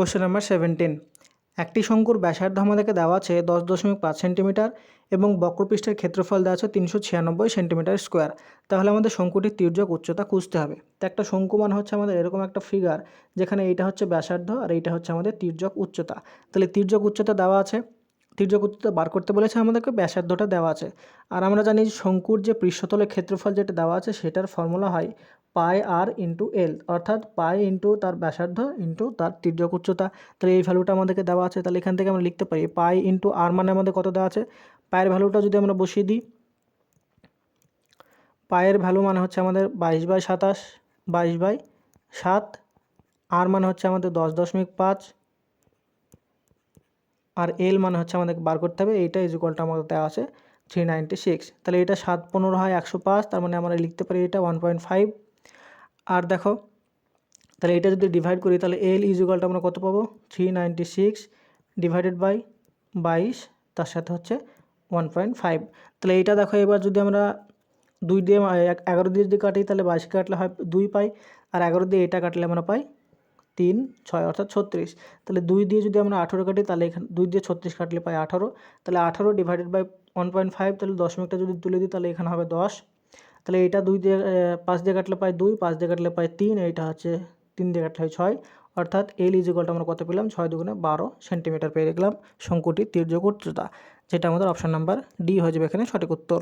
Question number seventeen একটি শঙ্কুর ব্যাসার্ধ আমাদেরকে দেওয়া আছে দশ দশমিক পাঁচ সেন্টিমিটার এবং বক্রপৃষ্ঠের ক্ষেত্রফল দেওয়া আছে তিনশো ছিয়ানব্বই সেন্টিমিটার স্কোয়ার। তাহলে আমাদের শঙ্কুটির তির্যক উচ্চতা খুঁজতে হবে। তো একটা শঙ্কু মান হচ্ছে আমাদের এরকম একটা ফিগার যেখানে এইটা হচ্ছে ব্যাসার্ধ আর এইটা হচ্ছে আমাদের তির্যক উচ্চতা। তাহলে তির্যক উচ্চতা দেওয়া আছে, তির্যক উচ্চতা বার করতে বলেছে আমাদেরকে, ব্যাসার্ধটা দেওয়া আছে। আর আমরা জানি শঙ্কুর যে পৃষ্ঠতলের ক্ষেত্রফল যেটা দেওয়া আছে সেটার ফর্মুলা হয় পাই আর ইন্টু এল, অর্থাৎ পাই ইন্টু তার ব্যাসার্ধ ইন্টু তার তির্যক উচ্চতা। তাহলে এই ভ্যালুটা আমাদেরকে দেওয়া আছে, তাহলে এখান থেকে আমরা লিখতে পারি পাই ইন্টু আর মানে আমাদের কত দেওয়া আছে? পায়ের ভ্যালুটা যদি আমরা বসিয়ে দিই পায়ের ভ্যালু মানে হচ্ছে আমাদের বাইশ বাই সাতাশ, বাইশ বাই সাত আর মানে হচ্ছে আমাদের দশ দশমিক পাঁচ, আর এল মানে হচ্ছে আমাদের বার করতে হবে, এইটা ইজুকালটা আমাদের দেওয়া আছে থ্রি নাইনটি সিক্স তাহলে এটা সাত পনেরো হয় একশো পাঁচ, তার মানে আমরা লিখতে পারি এটা ওয়ান পয়েন্ট ফাইভ আর দেখো, তাহলে এটা যদি ডিভাইড করি, তাহলে এল ইজুকালটা আমরা কত পাবো? Three ninety six divided by বাইশ, তার সাথে হচ্ছে ওয়ান পয়েন্ট ফাইভ তাহলে এইটা দেখো, এবার যদি আমরা দুই দিয়ে এগারো দিয়ে যদি কাটি, তাহলে বাইশ কাটলে হয় দুই পাই, আর এগারো দিয়ে এটা কাটলে আমরা পাই তিন, ছয়, অর্থাৎ ছত্রিশ। তাহলে দুই দিয়ে যদি আমরা আঠেরো কাটি, তাহলে এখানে, দুই দিয়ে ছত্রিশ কাটলে পাই আঠারো। তাহলে আঠারো divided by one point five তাহলে দশমিকটা যদি তুলে দিই, তাহলে এখানে হবে দশ। তাহলে এটা দুই দিয়ে পাঁচ দিয়ে কাটলে পাই দুই, পাঁচ দিয়ে কাটলে পাই তিন, এইটা হচ্ছে তিন দিয়ে কাটলে হয় ছয়। অর্থাৎ এল ইজিকলটা আমরা কত পেলাম? ছয় দুগুণে বারো সেন্টিমিটার পেয়ে দেখলাম শঙ্কুটি তির্যক উচ্চতা, যেটা আমাদের অপশান নাম্বার ডি হয়ে যাবে এখানে সঠিক উত্তর।